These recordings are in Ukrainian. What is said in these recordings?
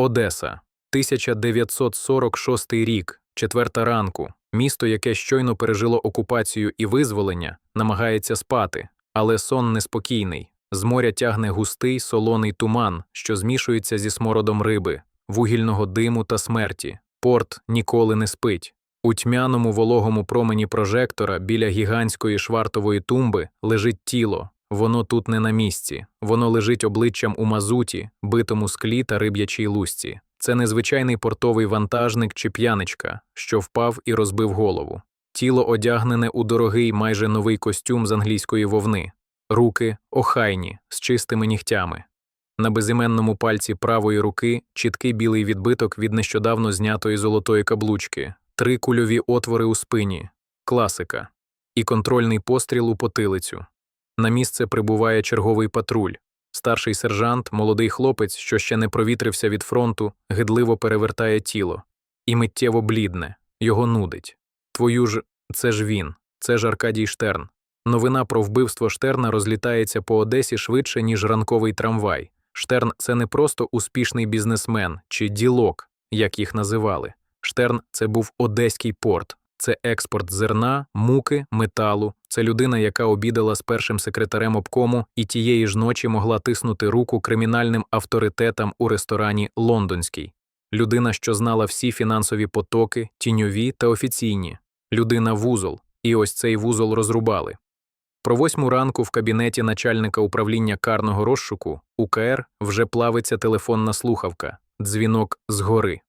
Одеса, 1946 рік, четверта ранку. Місто, яке щойно пережило окупацію і визволення, намагається спати, але сон неспокійний. З моря тягне густий солоний туман, що змішується зі смородом риби, вугільного диму та смерті. Порт ніколи не спить. У тьмяному вологому промені прожектора біля гігантської швартової тумби лежить тіло. Воно тут не на місці, воно лежить обличчям у мазуті, битому склі та риб'ячій лусці. Це незвичайний портовий вантажник чи п'яничка, що впав і розбив голову. Тіло одягнене у дорогий майже новий костюм з англійської вовни, руки охайні, з чистими нігтями. На безіменному пальці правої руки чіткий білий відбиток від нещодавно знятої золотої каблучки, три кульові отвори у спині, класика, і контрольний постріл у потилицю. На місце прибуває черговий патруль. Старший сержант, молодий хлопець, що ще не провітрився від фронту, гидливо перевертає тіло. І миттєво блідне, його нудить. Твою ж, це ж він, це ж Аркадій Штерн. Новина про вбивство Штерна розлітається по Одесі швидше, ніж ранковий трамвай. Штерн це не просто успішний бізнесмен чи ділок, як їх називали. Штерн це був одеський порт, це експорт зерна, муки, металу. Це людина, яка обідала з першим секретарем обкому і тієї ж ночі могла тиснути руку кримінальним авторитетам у ресторані Лондонський. Людина, що знала всі фінансові потоки, тіньові та офіційні. Людина вузол, і ось цей вузол розрубали. Про восьму ранку в кабінеті начальника управління карного розшуку УКР вже плавиться телефонна слухавка, дзвінок згори.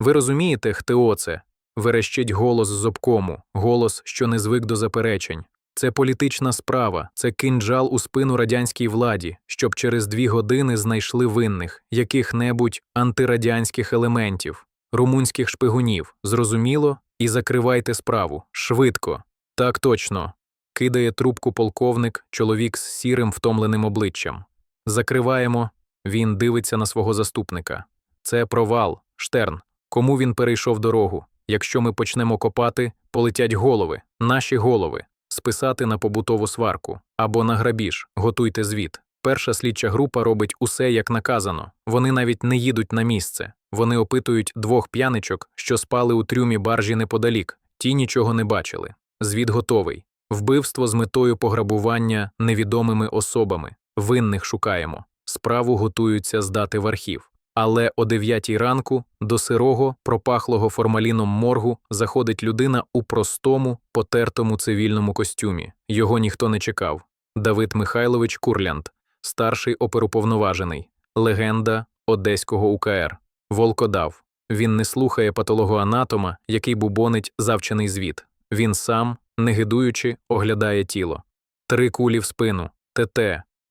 Ви розумієте, хто це? Верещить голос з обкому, голос, що не звик до заперечень. Це політична справа, це кинджал у спину радянській владі, щоб через дві години знайшли винних, яких-небудь антирадянських елементів, румунських шпигунів, зрозуміло, і закривайте справу, швидко. Так точно. Кидає трубку полковник, чоловік з сірим втомленим обличчям. Закриваємо. Він дивиться на свого заступника. Це провал, Штерн. Кому він перейшов дорогу? Якщо ми почнемо копати, полетять голови, наші голови, списати на побутову сварку або на грабіж, готуйте звіт. Перша слідча група робить усе як наказано. Вони навіть не їдуть на місце. Вони опитують двох п'яничок, що спали у трюмі баржі неподалік. Ті нічого не бачили. Звіт готовий. Вбивство з метою пограбування невідомими особами. Винних шукаємо. Справу готуються здати в архів. Але о дев'ятій ранку до сирого, пропахлого формаліном моргу заходить людина у простому, потертому цивільному костюмі. Його ніхто не чекав. Давид Михайлович Курлянд, старший оперуповноважений, легенда Одеського УКР, волкодав. Він не слухає патологоанатома, який бубонить завчений звіт. Він сам, не гидуючи, оглядає тіло. Три кулі в спину, ТТ,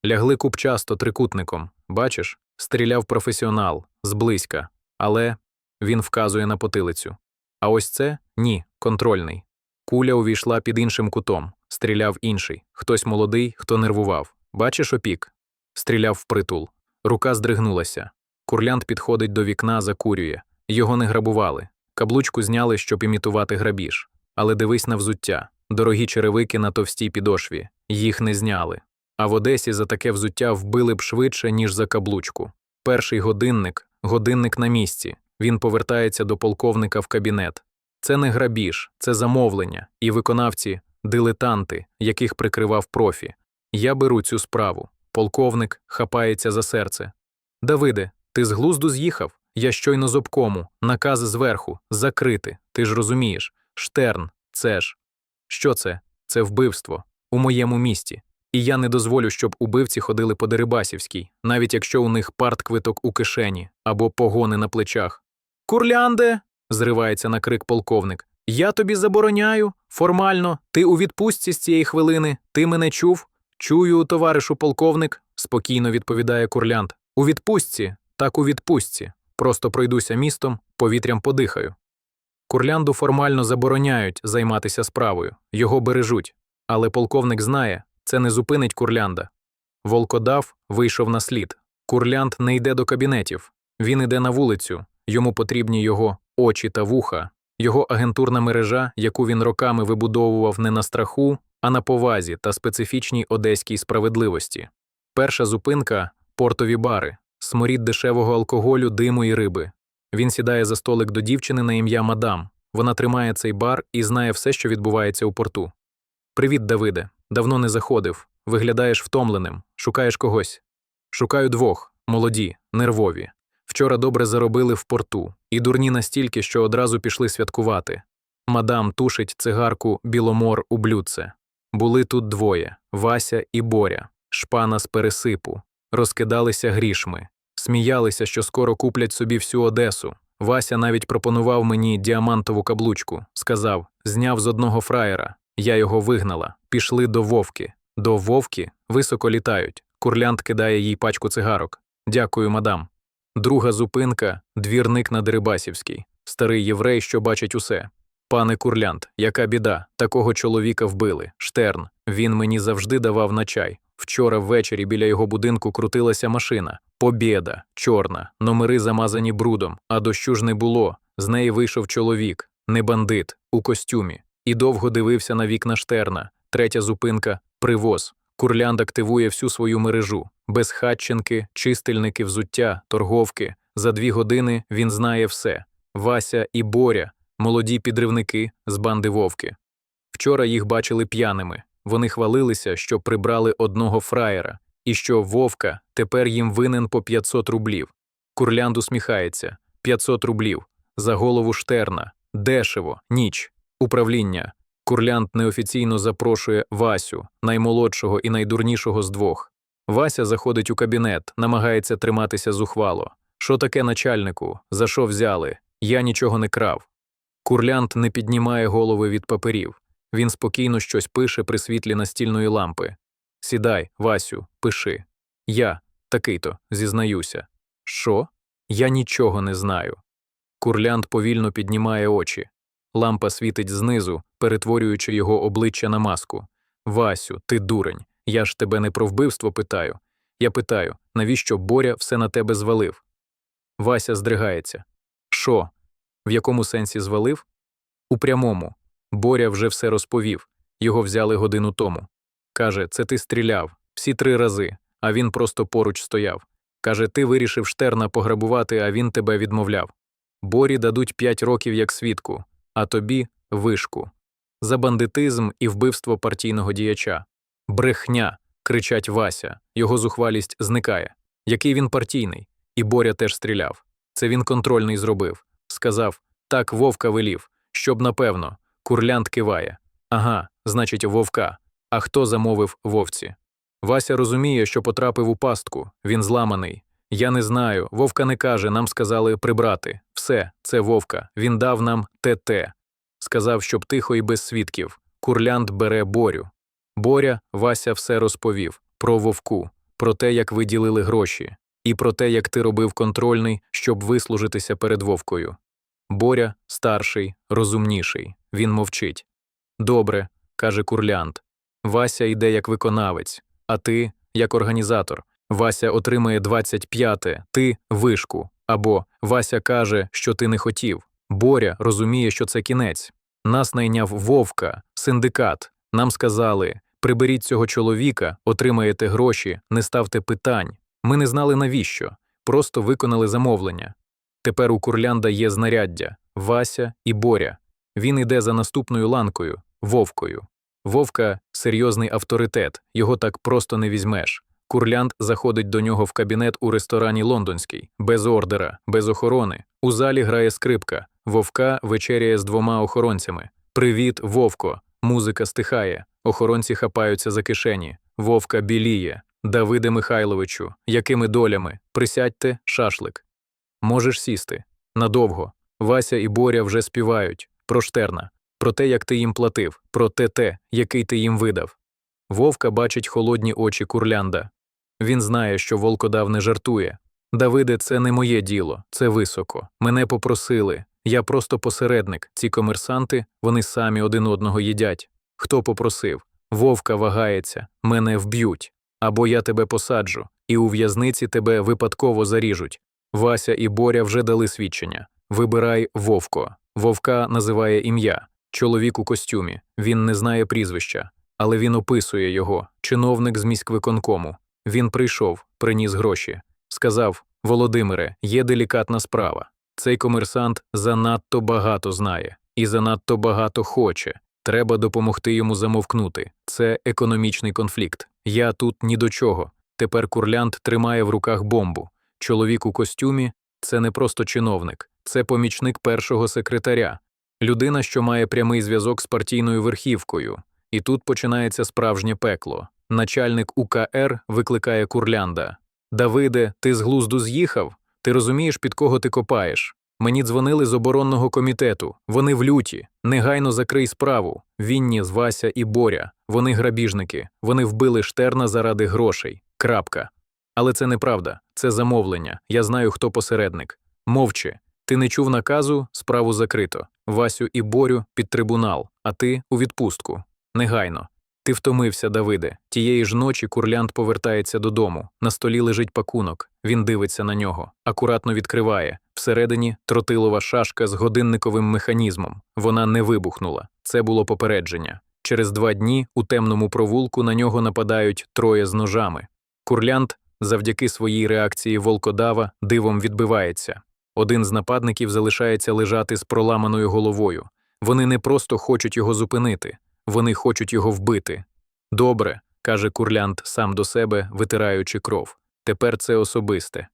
лягли купчасто трикутником. Бачиш? Стріляв професіонал, зблизька, але він вказує на потилицю. А ось це ні, контрольний. Куля увійшла під іншим кутом, стріляв інший, хтось молодий, хто нервував. Бачиш опік? Стріляв впритул. Рука здригнулася. Курлянт підходить до вікна, закурює. Його не грабували. Каблучку зняли, щоб імітувати грабіж. Але дивись на взуття. Дорогі черевики на товстій підошві. Їх не зняли. А в Одесі за таке взуття вбили б швидше, ніж за каблучку. Перший годинник, годинник на місці. Він повертається до полковника в кабінет. Це не грабіж, це замовлення, і виконавці дилетанти, яких прикривав профі. Я беру цю справу. Полковник хапається за серце. Давиде, ти з глузду з'їхав? Я щойно з обкому, наказ зверху, закрити. Ти ж розумієш. Штерн, це ж. Що це? Це вбивство у моєму місті. І я не дозволю, щоб убивці ходили по Дерибасівській, навіть якщо у них партквиток у кишені або погони на плечах. Курлянде. зривається на крик полковник. Я тобі забороняю. Формально, ти у відпустці з цієї хвилини, ти мене чув? Чую, товаришу полковник, спокійно відповідає курлянд. У відпустці, так у відпустці. Просто пройдуся містом, повітрям подихаю. Курлянду формально забороняють займатися справою, його бережуть. Але полковник знає, це не зупинить курлянда. Волкодав вийшов на слід. Курлянд не йде до кабінетів. Він іде на вулицю. Йому потрібні його очі та вуха, його агентурна мережа, яку він роками вибудовував не на страху, а на повазі та специфічній одеській справедливості. Перша зупинка портові бари. сморід дешевого алкоголю, диму і риби. Він сідає за столик до дівчини на ім'я Мадам. Вона тримає цей бар і знає все, що відбувається у порту. Привіт, Давиде. Давно не заходив. Виглядаєш втомленим. Шукаєш когось. Шукаю двох молоді, нервові. Вчора добре заробили в порту, і дурні настільки, що одразу пішли святкувати. Мадам тушить цигарку біломор у блюдце. Були тут двоє Вася і Боря, шпана з пересипу, розкидалися грішми, сміялися, що скоро куплять собі всю Одесу. Вася навіть пропонував мені діамантову каблучку, сказав зняв з одного фраєра. Я його вигнала. Пішли до вовки. До вовки високо літають. Курлянт кидає їй пачку цигарок. Дякую, мадам. Друга зупинка двірник на Дерибасівській, старий єврей, що бачить усе. Пане Курлянт, яка біда, такого чоловіка вбили. Штерн. Він мені завжди давав на чай. Вчора ввечері біля його будинку крутилася машина. Побєда, чорна, номери замазані брудом, а дощу ж не було. З неї вийшов чоловік, не бандит, у костюмі, і довго дивився на вікна Штерна. Третя зупинка привоз. Курлянд активує всю свою мережу. Безхатченки, чистильники взуття, торговки. За дві години він знає все. Вася і Боря, молоді підривники з банди Вовки. Вчора їх бачили п'яними. Вони хвалилися, що прибрали одного фраєра, і що Вовка тепер їм винен по 500 рублів. Курлянд усміхається 500 рублів. За голову Штерна. Дешево, ніч. Управління. Курлянд неофіційно запрошує Васю, наймолодшого і найдурнішого з двох. Вася заходить у кабінет, намагається триматися зухвало. Що таке начальнику? За що взяли? Я нічого не крав. Курлянт не піднімає голови від паперів. Він спокійно щось пише при світлі настільної лампи. Сідай, Васю, пиши. Я, такий-то, зізнаюся. Що? Я нічого не знаю. Курлянт повільно піднімає очі. Лампа світить знизу, перетворюючи його обличчя на маску. Васю, ти дурень. Я ж тебе не про вбивство питаю. Я питаю, навіщо Боря все на тебе звалив? Вася здригається. Що? В якому сенсі звалив? У прямому. Боря вже все розповів. Його взяли годину тому. Каже, це ти стріляв всі три рази, а він просто поруч стояв. Каже, ти вирішив штерна пограбувати, а він тебе відмовляв. Борі дадуть п'ять років як свідку, а тобі вишку. За бандитизм і вбивство партійного діяча. Брехня. кричать Вася. Його зухвалість зникає. Який він партійний? І Боря теж стріляв. Це він контрольний зробив. Сказав так, вовка велів, щоб напевно. Курлянт киває. Ага, значить, вовка. А хто замовив вовці? Вася розуміє, що потрапив у пастку. Він зламаний. Я не знаю. Вовка не каже, нам сказали прибрати. Все, це вовка. Він дав нам ТТ. Сказав, щоб тихо і без свідків. Курлянт бере борю. Боря, Вася все розповів про вовку, про те, як ви ділили гроші, і про те, як ти робив контрольний, щоб вислужитися перед вовкою. Боря старший, розумніший. Він мовчить. Добре, каже Курлянт. Вася йде як виконавець, а ти як організатор. Вася отримає 25-те, ти вишку. Або Вася каже, що ти не хотів. Боря розуміє, що це кінець. Нас найняв вовка, синдикат. Нам сказали приберіть цього чоловіка, отримаєте гроші, не ставте питань. Ми не знали навіщо, просто виконали замовлення. Тепер у Курлянда є знаряддя Вася і Боря. Він іде за наступною ланкою вовкою. Вовка серйозний авторитет, його так просто не візьмеш. Курлянд заходить до нього в кабінет у ресторані Лондонський, без ордера, без охорони. У залі грає скрипка. Вовка вечеряє з двома охоронцями. Привіт, Вовко! Музика стихає. Охоронці хапаються за кишені. Вовка біліє. Давиде Михайловичу, якими долями? Присядьте, шашлик. Можеш сісти. Надовго. Вася і Боря вже співають про Штерна, про те, як ти їм платив, про те те, який ти їм видав. Вовка бачить холодні очі курлянда. Він знає, що волкодав не жартує. Давиде, це не моє діло, це високо. Мене попросили. Я просто посередник. Ці комерсанти, вони самі один одного їдять. Хто попросив? Вовка вагається, мене вб'ють. Або я тебе посаджу, і у в'язниці тебе випадково заріжуть. Вася і Боря вже дали свідчення. Вибирай Вовко. Вовка називає ім'я. Чоловік у костюмі. Він не знає прізвища, але він описує його, чиновник з міськвиконкому. Він прийшов, приніс гроші. сказав Володимире, є делікатна справа. Цей комерсант занадто багато знає і занадто багато хоче. Треба допомогти йому замовкнути. Це економічний конфлікт. Я тут ні до чого. Тепер курлянт тримає в руках бомбу. Чоловік у костюмі це не просто чиновник, це помічник першого секретаря, людина, що має прямий зв'язок з партійною верхівкою. І тут починається справжнє пекло. Начальник УКР викликає курлянда. Давиде, ти з глузду з'їхав? Ти розумієш, під кого ти копаєш? Мені дзвонили з оборонного комітету. Вони в люті. Негайно закрий справу. Вінні з Вася і Боря. Вони грабіжники. Вони вбили штерна заради грошей. Крапка. Але це неправда. Це замовлення. Я знаю, хто посередник. Мовчи. Ти не чув наказу, справу закрито. Васю і Борю під трибунал, а ти у відпустку. Негайно. Ти втомився, Давиде. Тієї ж ночі курлянт повертається додому. На столі лежить пакунок. Він дивиться на нього, акуратно відкриває. Всередині тротилова шашка з годинниковим механізмом. Вона не вибухнула. Це було попередження. Через два дні у темному провулку на нього нападають троє з ножами. Курлянт, завдяки своїй реакції волкодава, дивом відбивається. Один з нападників залишається лежати з проламаною головою. Вони не просто хочуть його зупинити, вони хочуть його вбити. Добре, каже курлянт сам до себе, витираючи кров. Тепер це особисте.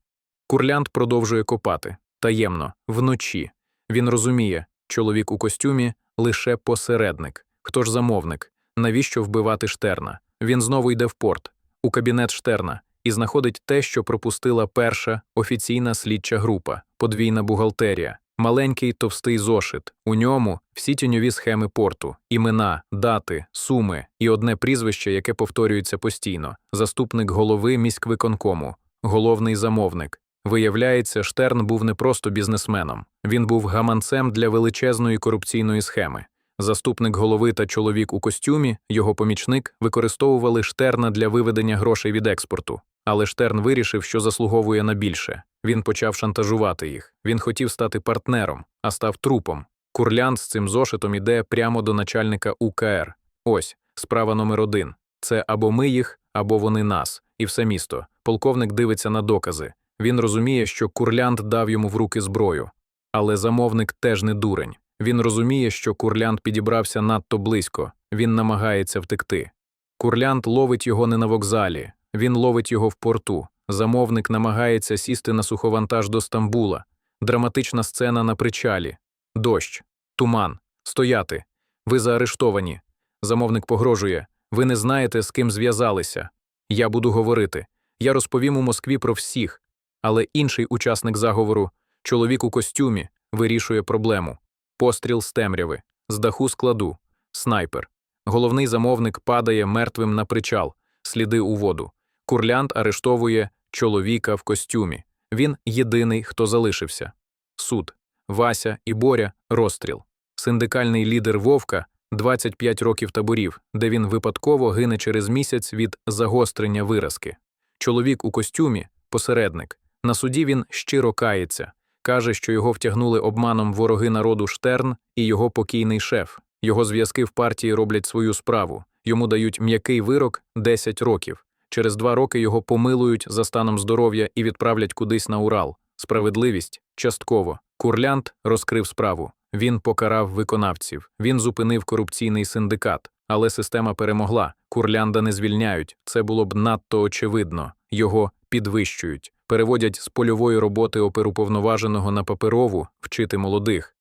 Курлянт продовжує копати таємно, вночі. Він розуміє, чоловік у костюмі лише посередник. Хто ж замовник? Навіщо вбивати штерна? Він знову йде в порт, у кабінет штерна, і знаходить те, що пропустила перша офіційна слідча група, подвійна бухгалтерія, маленький товстий зошит. У ньому всі тіньові схеми порту, імена, дати, суми і одне прізвище, яке повторюється постійно: заступник голови міськвиконкому, головний замовник. Виявляється, Штерн був не просто бізнесменом, він був гаманцем для величезної корупційної схеми. Заступник голови та чоловік у костюмі, його помічник, використовували Штерна для виведення грошей від експорту. Але Штерн вирішив, що заслуговує на більше. Він почав шантажувати їх. Він хотів стати партнером, а став трупом. Курлянд з цим зошитом іде прямо до начальника УКР. Ось справа номер один: це або ми їх, або вони нас, і все місто. Полковник дивиться на докази. Він розуміє, що Курлянд дав йому в руки зброю. Але замовник теж не дурень. Він розуміє, що Курлянд підібрався надто близько, він намагається втекти. Курлянд ловить його не на вокзалі, він ловить його в порту. Замовник намагається сісти на суховантаж до Стамбула. Драматична сцена на причалі. Дощ, туман, стояти. Ви заарештовані. Замовник погрожує. Ви не знаєте, з ким зв'язалися. Я буду говорити. Я розповім у Москві про всіх. Але інший учасник заговору, чоловік у костюмі, вирішує проблему. Постріл з темряви, з даху складу, снайпер. Головний замовник падає мертвим на причал, сліди у воду. Курлянт арештовує чоловіка в костюмі. Він єдиний, хто залишився. Суд. Вася і Боря розстріл. Синдикальний лідер Вовка 25 років таборів, де він випадково гине через місяць від загострення виразки. Чоловік у костюмі посередник. На суді він щиро кається, каже, що його втягнули обманом вороги народу Штерн і його покійний шеф. Його зв'язки в партії роблять свою справу. Йому дають м'який вирок 10 років. Через два роки його помилують за станом здоров'я і відправлять кудись на Урал. Справедливість частково. Курлянт розкрив справу. Він покарав виконавців, він зупинив корупційний синдикат, але система перемогла. Курлянда не звільняють. Це було б надто очевидно. Його підвищують, переводять з польової роботи оперуповноваженого на паперову вчити молодих.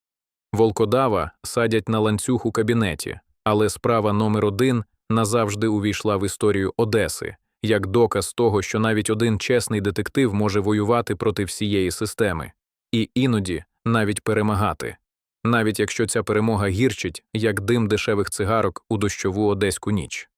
Волкодава садять на ланцюг у кабінеті, але справа номер один назавжди увійшла в історію Одеси як доказ того, що навіть один чесний детектив може воювати проти всієї системи, і іноді навіть перемагати, навіть якщо ця перемога гірчить, як дим дешевих цигарок у дощову одеську ніч.